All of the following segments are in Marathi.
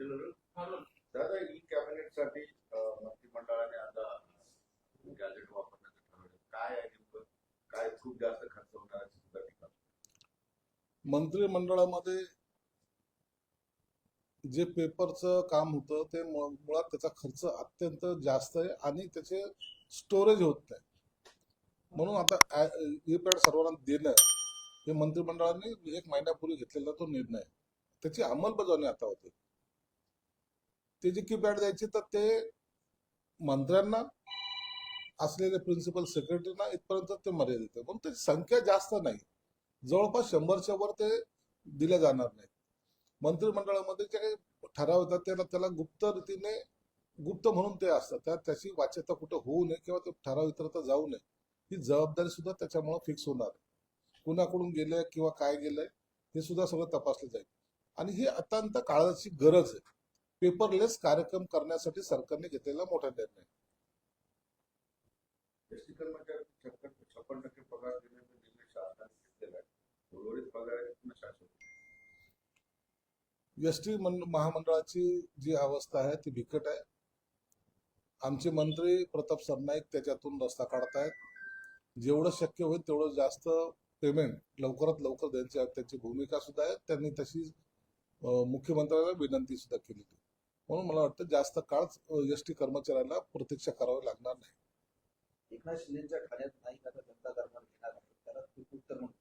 दादा ई कॅबिनेटसाठी मंत्रिमंडळाने आता गॅजेट वापरण्याचं ठरवलं. काय आहे नेमकं? काय खूप जास्त खर्च होणार आहे मंत्रिमंडळामध्ये जे पेपरचं काम होतं ते मुळात त्याचा खर्च अत्यंत जास्त आहे आणि त्याचे स्टोरेज होत नाही. म्हणून आता ई पॅड सर्वांना देणं हे मंत्रिमंडळाने एक महिन्यापूर्वी घेतलेला तो निर्णय. त्याची अंमलबजावणी आता होते. ते जे कीपॅड द्यायचे तर ते मंत्र्यांना असलेले प्रिन्सिपल सेक्रेटरीना इथपर्यंत ते मर्यादित आहे म्हणून त्याची संख्या जास्त नाही. जवळपास शंभरच्या वर ते दिले जाणार नाही मंत्रिमंडळामध्ये जे काही ठराव येतात त्याला त्याला गुप्त रीतीने गुप्त म्हणून ते असतात. त्या त्याची वाच्यता कुठं होऊ नये किंवा ते ठराव इतरता जाऊ नये ही जबाबदारी सुद्धा त्याच्यामुळे फिक्स होणार आहे. कुणाकडून गेलंय किंवा काय गेलंय हे सुद्धा सगळं तपासलं जाईल. आणि ही अत्यंत काळाची गरज आहे. पेपरलेस कार्यक्रम करण्यासाठी सरकारने घेतलेला मोठा निर्णय. एस टी महामंडळाची जी अवस्था आहे ती बिकट आहे. आमचे मंत्री प्रताप सरनाईक त्याच्यातून रस्ता काढतायत. जेवढं शक्य होईल तेवढं जास्त पेमेंट लवकरात लवकर द्यायची त्याची भूमिका सुद्धा आहे. त्यांनी तशी मुख्यमंत्र्याला विनंती सुद्धा केलेली म्हणून मला वाटतं जास्त काळ एस टी कर्मचाऱ्याला प्रतीक्षा करावी लागणार नाही. एकनाथ शिंदेच्या खाण्यात नाही आता जनता दरबार घेणार आहे. त्याला उत्तर म्हणून.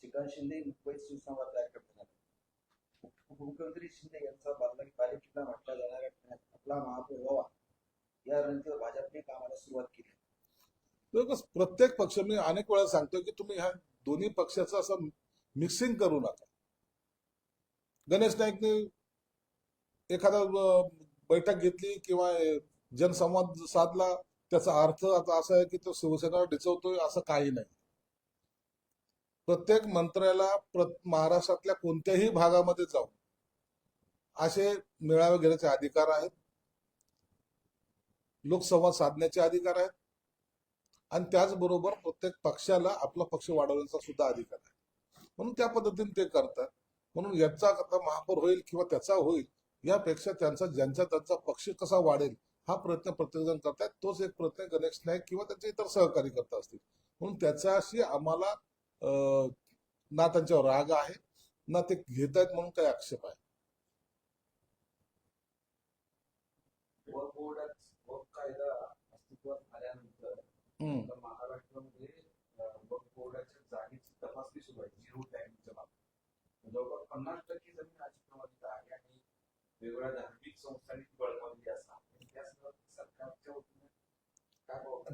श्रीकांत शिंदे मुंबईत शिवसंवाद कार्यक्रम घेणार आहे. उपमुख्यमंत्री शिंदे यांचा बालकी बालेकिल्ला म्हटल्या जाणाऱ्या ठाण्यात आपला महापौर व्हावा. या रणनीतीवर भाजपने कामाला सुरुवात केली प्रत्येक पक्ष मी अनेक वेळा सांगतोय की तुम्ही ह्या दोन्ही पक्षाचं असं मिक्सिंग करू नका. गणेश नाईकने एखादा बैठक घेतली किंवा जनसंवाद साधला त्याचा अर्थ आता असा आहे की तो शिवसेना डिचवतोय असं काही नाही. प्रत्येक मंत्र्याला महाराष्ट्रातल्या कोणत्याही भागामध्ये जाऊन असे मेळावे घेण्याचे अधिकार आहेत. लोकसंवाद साधण्याचे अधिकार आहेत. आणि त्याचबरोबर प्रत्येक पक्षाला आपला पक्ष वाढवण्याचा सुद्धा अधिकार आहे. म्हणून त्या पद्धतीने ते करतात. म्हणून याचा आता महापौर होईल किंवा त्याचा होईल यापेक्षा त्यांचा ज्यांचा त्यांचा पक्ष कसा वाढेल हा प्रयत्न प्रत्येकजण करतायत. तोच एक प्रयत्न गणेश नाईक किंवा त्यांचे इतर सहकारी करत असतील. म्हणून त्याच्याशी आम्हाला ना त्यांच्यावर राग आहे ना ते घेत आहेत म्हणून काही आक्षेप आहे. महाराष्ट्रामध्ये जवळपास पन्नास टक्के जमीन अतिक्रमणित आहे वेगवेगळ्या धार्मिक संस्थांनी बळकावली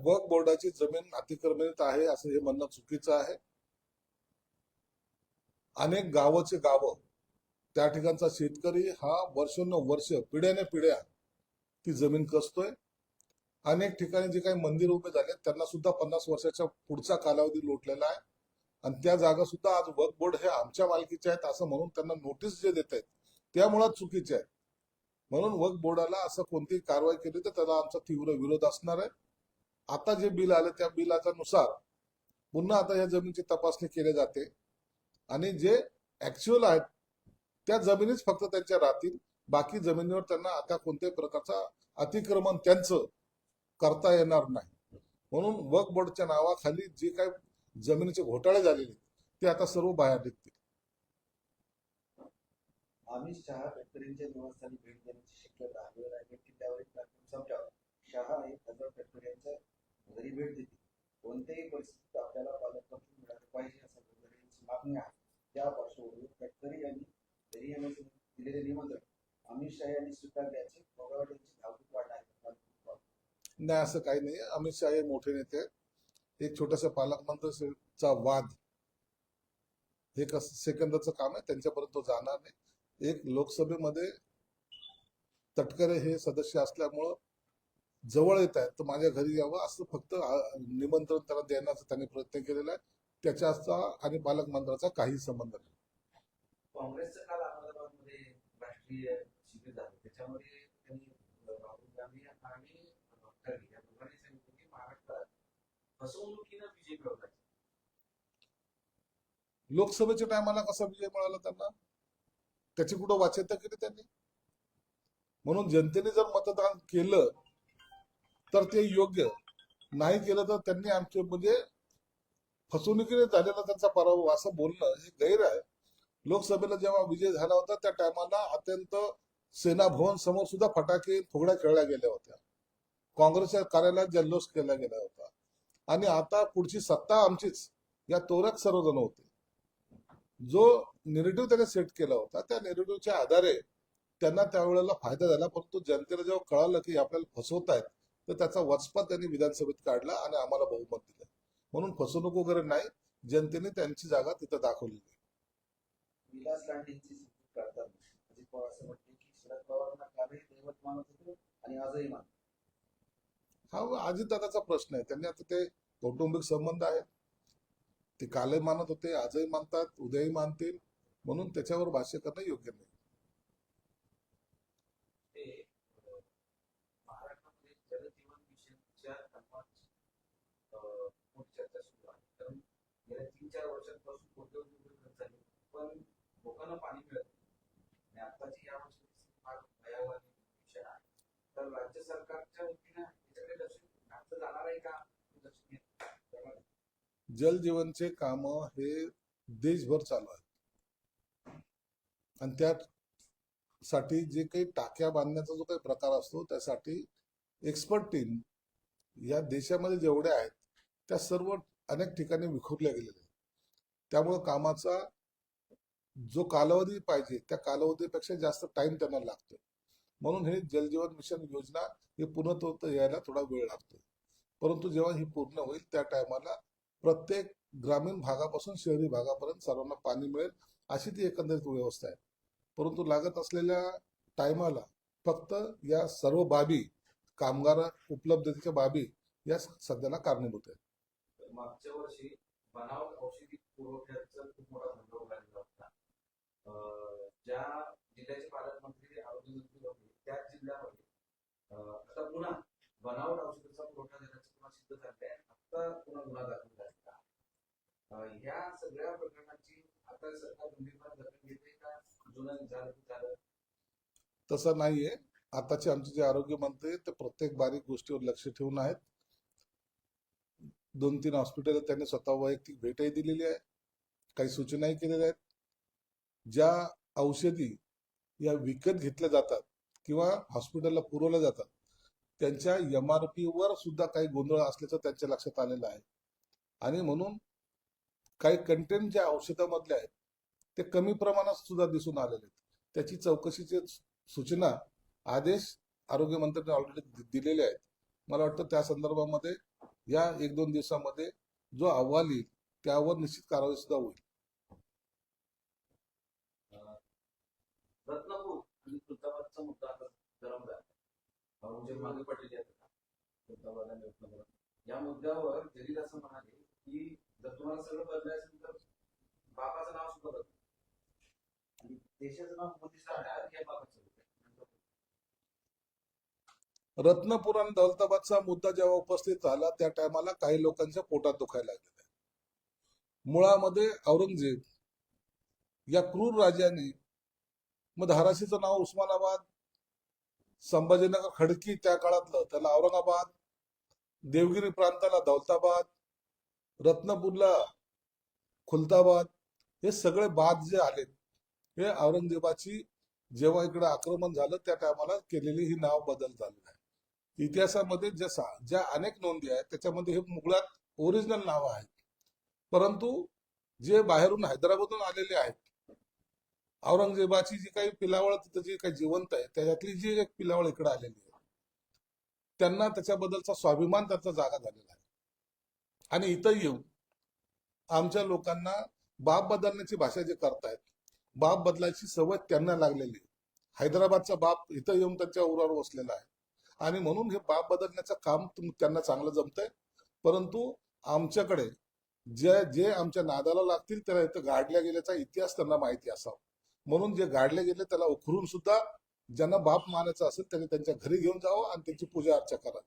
वक्फ बोर्डाची जमीन अतिक्रमित आहे असं हे म्हणणं चुकीचं आहे. अनेक गावाचे गावं त्या ठिकाणचा शेतकरी हा वर्षोनवर्ष पिढ्याने पिढ्या ती जमीन कसतोय. अनेक ठिकाणी जे काही मंदिर उभे झाले त्यांना सुद्धा पन्नास वर्षाच्या पुढचा कालावधी लोटलेला आहे. आणि त्या जागा सुद्धा आज वक्फ बोर्ड हे आमच्या मालकीच्या आहेत असं म्हणून त्यांना नोटीस जे देत आहेत त्यामुळं चुकीचे आहेत. म्हणून वक्फ बोर्डाला असं कोणतीही कारवाई केली तर त्याला आमचा तीव्र विरोध असणार आहे. आता जे बिल आलं त्या बिलाच्या नुसार पुन्हा आता या जमिनीची तपासणी केली जाते. आणि जे ऍक्च्युअल आहेत त्या जमिनीच फक्त त्यांच्या राहतील. बाकी जमिनीवर त्यांना आता कोणत्याही प्रकारचा अतिक्रमण त्यांचं करता येणार नाही. म्हणून वक्फ बोर्डच्या नावाखाली जे काही जमिनीचे घोटाळे झालेले ते आता सर्व बाहेर निघतील. अमित शहा शेतकऱ्यांच्या आहे रायगड किल्ल्यावरील कार्यक्रम संपल्यावर शहा एक हजार शेतकऱ्यांच्या घरी भेट देतील. कोणत्याही परिस्थितीत आपल्याला पालकमंत्री मिळाले पाहिजे असं शेतकऱ्यांची मागणी आहे. त्या पार्श्वभूमीवर गडकरी यांनी घरी येण्याचे दिलेले निमंत्रण अमित शहा यांनी स्वीकारल्याचे पवार यांची धावपळ वाढ आहे. नाही असं काही नाही. अमित शहा हे मोठे नेते एक छोटासा पालकमंत्रीचा वाद हे कस सेकंदाचं काम आहे. त्यांच्यापर्यंत जाणार नाही. एक लोकसभेमध्ये तटकरे हे सदस्य असल्यामुळं जवळ येत आहेत तर माझ्या घरी यावं असं फक्त निमंत्रण त्यांना देण्याचा त्यांनी प्रयत्न केलेला आहे. त्याच्याचा आणि पालकमंत्र्याचा काही संबंध नाही. काँग्रेसचं काल अहमदाबादमध्ये राष्ट्रीय शिबिर झालं. त्याच्यामध्ये त्यांनी राहुल गांधी आणि या दोघांनी सांगितलं की महाराष्ट्रात फसवणुकीनं बीजेपी होत लोकसभेच्या टायमाला कसा विजय मिळाला त्यांना? त्याची कुठं वाच्यता केली त्यांनी? म्हणून जनतेने जर मतदान केलं तर ते योग्य. नाही केलं तर त्यांनी आमचे म्हणजे फसवणुकीने झालेला त्यांचा पराभव असं बोलणं हे गैर आहे. लोकसभेला जेव्हा विजय झाला होता त्या टायमाला अत्यंत सेना भवन समोर सुद्धा फटाके फुगड्या खेळल्या गेल्या होत्या. काँग्रेसच्या कार्यालयात जल्लोष केला गेला होता. आणि आता पुढची सत्ता आमचीच या तोऱ्यात सर्वजण होते. जो नेरेटिव्ह त्याने सेट केला होता त्या नेरेटिव्हच्या आधारे त्यांना त्यावेळेला फायदा झाला. परंतु जनतेला जेव्हा कळालं की आपल्याला फसवत आहेत तर त्याचा वचपा त्यांनी विधानसभेत काढला आणि आम्हाला बहुमत दिलं. म्हणून फसवणूक वगैरे नाही जनतेने त्यांची जागा तिथं दाखवली. विलास लांडेंची सुटका करताना अजित पवार असं म्हटले की शरद पवारांना कालही दैवत मानत होते आणि आजही मानत हा अजितदादाचा प्रश्न आहे. त्यांनी आता ते कौटुंबिक संबंध आहेत. ते कालही मानत होते आजही मानतात उद्याही मानतील. म्हणून त्याच्यावर भाष्य करणं योग्य नाही ते अ, महाराष्ट्रामध्ये जलजीवन मिशनच्या कामाची अ, मोठी चर्चा सुरू आहे कारण गेल्या तीन चार वर्षांपासून कोणत्याही उद्योग झाले पण लोकांना पाणी मिळत नाही. आणि आताची या वर्षी फार भयावह आणि विषय आहे. तर राज्य सरकारच्या वतीने याच्याकडे लक्ष घातलं जाणार आहे का? लक्ष घेत जाणार काम हे देशभर चालू आहेत. आणि त्यासाठी जे काही टाक्या बांधण्याचा जो काही प्रकार असतो त्यासाठी एक्सपर्ट टीम या देशामध्ये जेवढ्या आहेत त्या सर्व अनेक ठिकाणी विखुरल्या गेलेल्या आहेत. त्यामुळे कामाचा जो कालावधी पाहिजे त्या कालावधीपेक्षा जास्त टाइम त्यांना लागतो. म्हणून हे जलजीवन मिशन योजना हे पूर्णत्व यायला थोडा वेळ लागतो. परंतु जेव्हा ही पूर्ण होईल त्या टायमाला प्रत्येक ग्रामीण भागापासून शहरी भागापर्यंत सर्वांना पाणी मिळेल अशी ती एकंदरीत व्यवस्था आहे. परंतु लागत असलेल्या टायमाला फक्त या सर्व बाबी कामगार उपलब्धतेच्या बाबी या सध्याला कारणीभूत आहेत. मागच्या वर्षी बनावट औषधी पुरवठ्याचा खूप मोठा धंदा उघडलेला होता. ज्या जिल्ह्याचे पालकमंत्री आरोग्य मंत्री होते त्याच जिल्ह्यामध्ये आता पुन्हा बनावट औषधाचा पुरवठा देण्याचं पुन्हा सिद्ध झालंय. आता पुन्हा गुन्हा दाखल झालेला आहे. ह्या सगळ्या प्रकरणाची आता सरकार गंभीरपणे दखल घेते का? जुना झालं झालं. तसं नाहीये. आताचे आमचे जे आरोग्य मंत्री आहेत, ते प्रत्येक बारीक गोष्टीवर लक्ष ठेवून आहेत. दोन तीन हॉस्पिटल त्यांनी स्वतः वैयक्तिक भेटही दिलेली आहे. काही सूचनाही केलेल्या आहेत. ज्या औषधी या विकत घेतल्या जातात किंवा हॉस्पिटलला पुरवल्या जातात त्यांच्या एम आर पीवर सुद्धा काही गोंधळ असल्याचं त्यांच्या लक्षात आलेलं आहे. आणि म्हणून काही कंटेंट ज्या औषधामधले आहेत ते कमी प्रमाणात सुद्धा दिसून आलेले आहेत. त्याची चौकशीचे सूचना आदेश आरोग्य मंत्र्यांनी ऑलरेडी दिलेले आहेत. मला वाटतं त्या संदर्भामध्ये या एक दोन दिवसामध्ये जो अहवाल येईल त्यावर निश्चित कारवाई सुद्धा होईल रत्नापूर आणि खुलताबादचा मुद्दा आता गरम झाला. औरंगजेब मागे पडलेले आहेत या मुद्द्यावर जलील असं म्हणाले की जर तुम्हाला सगळं बदलायचं तर बाबाचं नाव सुद्धा बदल. आणि देशाचं नाव मोदी साहेब हे बापाचं रत्नपूर आणि दौलताबादचा मुद्दा जेव्हा उपस्थित झाला त्या टायमाला काही लोकांच्या पोटात दुखायला लागलेलं आहे मुळामध्ये औरंगजेब या क्रूर राजाने मग धाराशीचं नाव उस्मानाबाद संभाजीनगर खडकी त्या काळातलं त्याला औरंगाबाद देवगिरी प्रांताला दौलताबाद रत्नपूरला खुलताबाद हे सगळे बाद जे आलेत हे औरंगजेबाची जेव्हा इकडे आक्रमण झालं त्या टायमाला केलेली ही नाव बदल झालेली आहे. इतिहासामध्ये जसा ज्या अनेक नोंदी आहेत त्याच्यामध्ये हे मुघलात ओरिजिनल नाव आहेत. परंतु जे बाहेरून हैदराबादून आलेले आहेत औरंगजेबाची जी काही पिलावळ तिथं जी काही जिवंत आहे त्याच्यातली जी एक पिलावळ इकडे आलेली आहे त्यांना त्याच्याबद्दलचा स्वाभिमान त्याचा जागा झालेला आहे. आणि इथं येऊन आमच्या लोकांना बाप बदलण्याची भाषा जे करतायत बाप बदलायची सवय त्यांना लागलेली आहे. हैदराबादचा बाप इथं येऊन त्यांच्या उरावर बसलेला आहे. आणि म्हणून हे बाप बदलण्याचं काम त्यांना चांगलं जमतंय. परंतु आमच्याकडे जे जे आमच्या नादाला लागतील त्याला इथं गाडल्या गेल्याचा इतिहास त्यांना माहिती असावा. म्हणून जे गाडले गेले त्याला उखरून सुद्धा ज्यांना बाप मानायचं असेल त्यांनी त्यांच्या घरी घेऊन जावं आणि त्यांची पूजा अर्चा करा.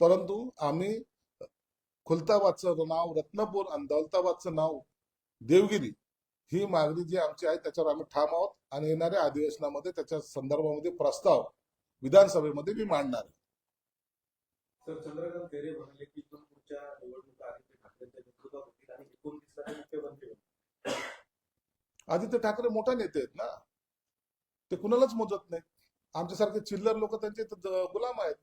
परंतु आम्ही खुलताबादचं नाव रत्नपूर आणि दौलताबादचं नाव देवगिरी ही मागणी जी आमची आहे त्याच्यावर आम्ही ठाम आहोत आणि येणाऱ्या अधिवेशनामध्ये त्याच्या संदर्भामध्ये प्रस्ताव विधानसभेमध्ये मी मांडणार आहे. सर चंद्रकांत खैरे म्हणाले की पुढच्या निवडणुका ठाकरेंच्या नेतृत्वात होतील आणि एकोणतीसला मुख्यमंत्री आदित्य ठाकरे मोठा नेते आहेत ना? ते कुणालाच मोजत नाहीत आमच्यासारखे चिल्लर लोक त्यांचे गुलाम आहेत.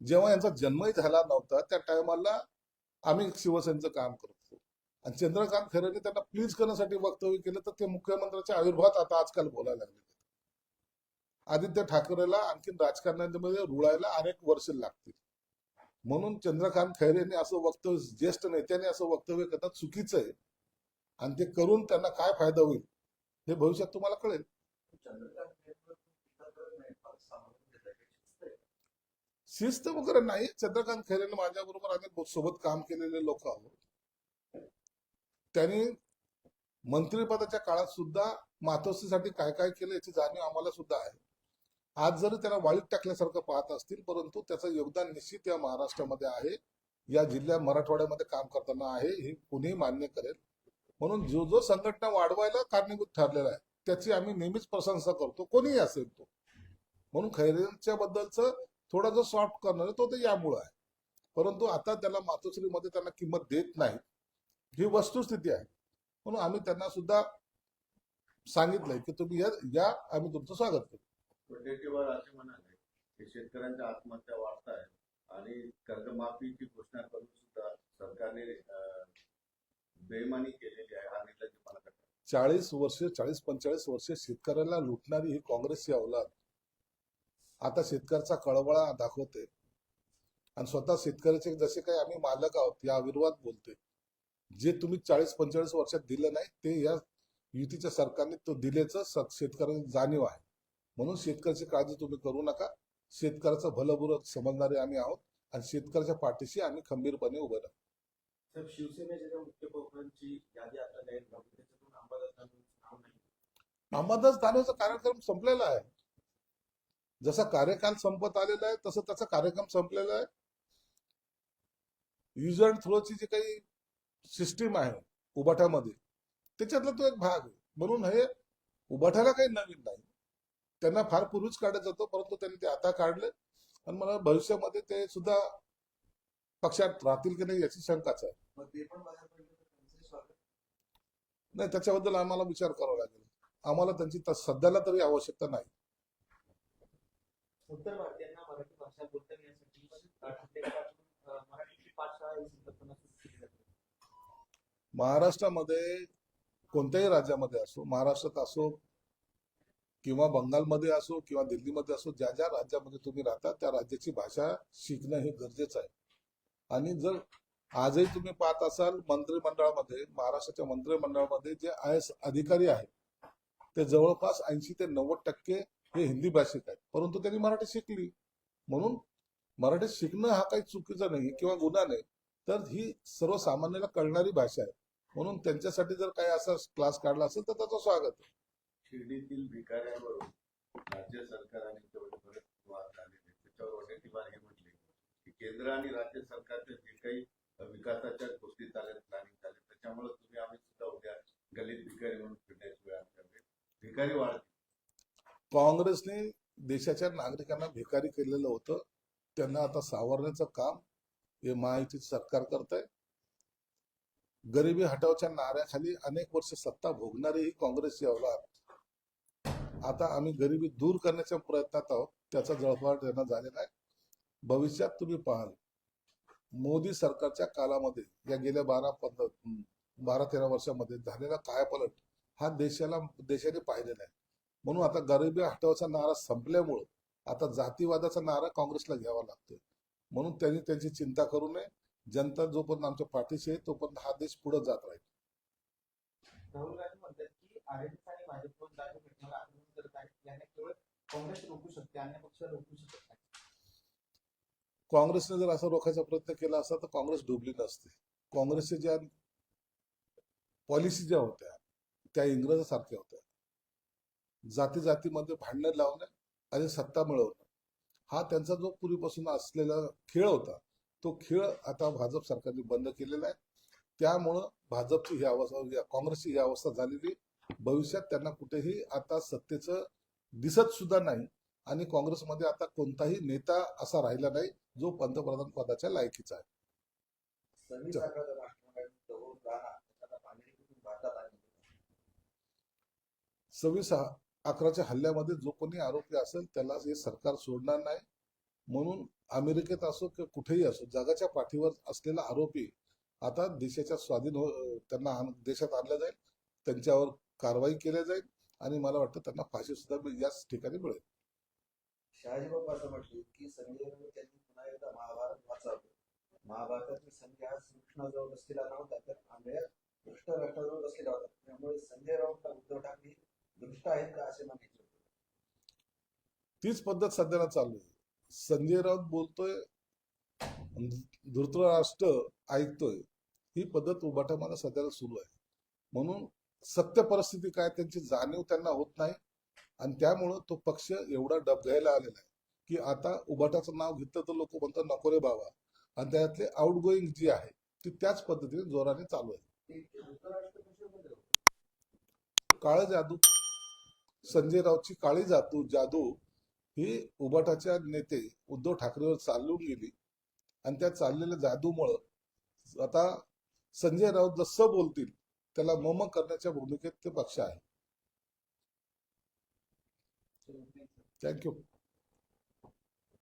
जेव्हा यांचा जन्मही झाला नव्हता त्या टायमाला आम्ही शिवसेनेचं काम करतो आणि चंद्रकांत खरेने त्यांना प्लीज करण्यासाठी वक्तव्य केलं तर ते मुख्यमंत्र्यांच्या आविर्भावात आता आजकाल बोलायला लागले आदित्य ठाकरेला आणखीन राजकारणामध्ये रुळायला अनेक वर्ष लागतील. म्हणून चंद्रकांत खैरेने असं वक्तव्य ज्येष्ठ नेत्याने असं वक्तव्य करणं चुकीचं आहे. आणि ते करून त्यांना काय फायदा होईल हे भविष्यात तुम्हाला कळेल. शिस्त वगैरे नाही. चंद्रकांत खैरेने माझ्याबरोबर आम्ही सोबत काम केलेले लोक आहोत. त्यांनी मंत्रिपदाच्या काळात सुद्धा मातोश्रीसाठी काय काय केलं याची जाणीव आम्हाला सुद्धा आहे. आज जरी त्यांना वाळीत टाकल्यासारखं पाहत असतील परंतु त्याचं योगदान निश्चित या महाराष्ट्रामध्ये आहे. या जिल्ह्या मराठवाड्यामध्ये काम करताना आहे हे कुणीही मान्य करेल. म्हणून जो जो संघटना वाढवायला कारणीभूत ठरलेला आहे त्याची आम्ही नेहमीच प्रशंसा करतो. कोणीही असेल तो. म्हणून खैरेंच्या बद्दलचं थोडा जो सॉफ्ट करणार तो ते यामुळं आहे. परंतु आता त्याला मातोश्रीमध्ये त्यांना किंमत देत नाही ही वस्तुस्थिती आहे. म्हणून आम्ही त्यांना सुद्धा सांगितलंय की तुम्ही या या आम्ही तुमचं स्वागत करू वडेट्टीवार असे म्हणाले की शेतकऱ्यांच्या आत्महत्या वाढत आहेत आणि कर्जमाफीची घोषणा करून सुद्धा सरकारने केलेली आहे हा निर्लज्जपणा करतात चाळीस वर्ष चाळीस पंचेचाळीस वर्ष शेतकऱ्याला लुटणारी ही काँग्रेसची अवलाद आता शेतकऱ्याचा कळवळा दाखवते. आणि स्वतः शेतकऱ्याचे जसे काही आम्ही मालक आहोत या अविर्वाद बोलते. जे तुम्ही चाळीस पंचेचाळीस वर्षात दिलं नाही ते या युतीच्या सरकारने तो दिल्याचं शेतकऱ्यांना जाणीव आहे. म्हणून शेतकऱ्याची काळजी तुम्ही करू नका. शेतकऱ्याचं भलबुर समजणारे आम्ही आहोत. आणि शेतकऱ्याच्या पाठीशी आम्ही खंबीरपणे उभे राहू. तर शिवसेनेच्या ज्या मुख्य प्रमुखांची यादी आता जाहीर झाली त्याच्यातून अंबादास दानवेंचं नाव नाही. अंबादास दानवेचा कार्यक्रम संपलेला आहे. जसा कार्यकाल संपत आलेला आहे तसं त्याचा कार्यक्रम संपलेला आहे. युज अँड थ्रोची जी काही सिस्टीम आहे उबाठामध्ये त्याच्यातला तो एक भाग आहे. म्हणून हे उबाठाला काही नवीन नाही. त्यांना फार पूर्वीच काढायचं होतं परंतु त्यांनी ते आता काढले. आणि मला भविष्यामध्ये ते सुद्धा पक्षात राहतील की नाही याची शंकाच आहे. नाही त्याच्याबद्दल आम्हाला विचार करावा लागेल. आम्हाला त्यांची त- सध्याला तरी आवश्यकता नाही. उत्तर भारतीयांना मराठी भाषा बोलता महाराष्ट्रामध्ये कोणत्याही राज्यामध्ये असो महाराष्ट्रात असो किंवा बंगालमध्ये असो किंवा दिल्लीमध्ये असो ज्या ज्या राज्यामध्ये तुम्ही राहता त्या राज्याची भाषा शिकणं हे गरजेचं आहे. आणि जर आजही तुम्ही पाहत असाल मंत्रिमंडळामध्ये महाराष्ट्राच्या मंत्रिमंडळामध्ये जे आय एस अधिकारी आहेत ते जवळपास ऐंशी ते नव्वद टक्के हे हिंदी भाषिक आहेत. परंतु त्यांनी मराठी शिकली. म्हणून मराठी शिकणं हा काही चुकीचा नाही किंवा गुन्हा नाही तर ही सर्वसामान्याला कळणारी भाषा आहे. म्हणून त्यांच्यासाठी जर काही असा क्लास काढला असेल तर त्याचं स्वागत आहे. शिर्डीतील भिकाऱ्यांवरून राज्य सरकारने म्हणजे त्याच्यावर म्हटले. की केंद्र आणि राज्य सरकारचे जे काही विकासाच्या गोष्टी चालेल प्लॅनिंग चालेल. त्याच्यामुळे तुम्ही आम्ही सुद्धा उद्या गलित भिकारी म्हणून फिरण्याची वेळ आमच्याकडे भिकारी वाढते काँग्रेसने देशाच्या नागरिकांना भिकारी केलेलं होतं. त्यांना आता सावरण्याचं काम हे महायुतीचं सरकार करत आहे गरिबी हटावच्या नाऱ्याखाली अनेक वर्ष सत्ता भोगणारी ही काँग्रेसची अवलाद आता आम्ही गरिबी दूर करण्याच्या प्रयत्नात आहोत. त्याचा जळफाळ त्यांना झालेला आहे. भविष्यात तुम्ही पाहाल. मोदी सरकारच्या कालामध्ये या गेल्या बारा पंधरा बारा तेरा वर्षामध्ये झालेला कायापलट हा देशाला देशाने पाहिलेला आहे. म्हणून आता गरिबी हटवाचा नारा संपल्यामुळं आता जातीवादाचा नारा काँग्रेसला घ्यावा लागतोय. म्हणून त्यांनी त्यांची चिंता करू नये. जनता जोपर्यंत आमच्या पाठीशी आहे तोपर्यंत हा देश पुढे जात राहील. राहुल गांधी म्हणतात की आणि भाजपवर आक्रमण करत आहेत केवळ काँग्रेस रोखू शकते अन्य पक्ष रोखू शकते काँग्रेसने जर असं रोखायचा प्रयत्न केला असता तर काँग्रेस डुबली नसते. काँग्रेसच्या ज्या पॉलिसी ज्या होत्या त्या इंग्रजासारख्या होत्या. जाती जातीमध्ये भांडणं लावणं आणि सत्ता मिळवणं हा त्यांचा जो पूर्वीपासून असलेला खेळ होता तो खेळ आता भाजप सरकारने बंद केलेला आहे. त्यामुळं भाजपची ही अवस्था काँग्रेसची ही अवस्था झालेली भविष्यात त्यांना कुठेही आता सत्तेचं दिसत सुद्धा नाही आणि काँग्रेसमध्ये आता कोणताही नेता असा राहिला नाही. जो पंतप्रधान पदाच्या लायकीचा आहे. सव्वीस अकराच्या हल्ल्यामध्ये जो कोणी आरोपी असेल त्याला हे सरकार सोडणार नाही. म्हणून अमेरिकेत असो किंवा कुठेही असो जगाच्या पाठीवर असलेला आरोपी आता देशाच्या स्वाधीन हो त्यांना देशात आणलं जाईल त्यांच्यावर कारवाई केल्या जाईल आणि मला वाटतं त्यांना फाशी सुद्धा याच ठिकाणी मिळेल. शहाजी बाबा असं म्हटले की संजय त्यांनी पुन्हा एकदा महाभारत वाचावं. महाभारतातील संजय हा श्रीकृष्णाजवळ बसलेला नव्हता तर आंबेड दुष्ट राष्ट्राजवळ बसलेला होता. त्यामुळे संजय राऊत उद्धव ठाकरे दृष्ट आहेत का असे मागितले तीच पद्धत सध्याला चालू आहे. संजय राऊत बोलतोय धृतराष्ट्र ऐकतोय ही पद्धत उभाटामध्ये सध्याला सुरू आहे. म्हणून सत्य परिस्थिती काय त्यांची जाणीव त्यांना होत नाही. आणि त्यामुळं तो पक्ष एवढा डबघायला आलेला आहे की आता उभाटाचं नाव घेतलं तर लोक म्हणतात नको रे बाबा. आणि त्यातले आउट गोईंग जी आहे ती त्याच पद्धतीने जोराने चालू आहे. काळ जादू. संजय राऊतची काळी जादू जादू ही उभाटाच्या नेते उद्धव ठाकरेवर चालून गेली. आणि त्या चाललेल्या जादूमुळं आता संजय राऊत जसं बोलतील त्याला मम करण्याच्या भूमिकेत ते पक्ष आहे. Thank you.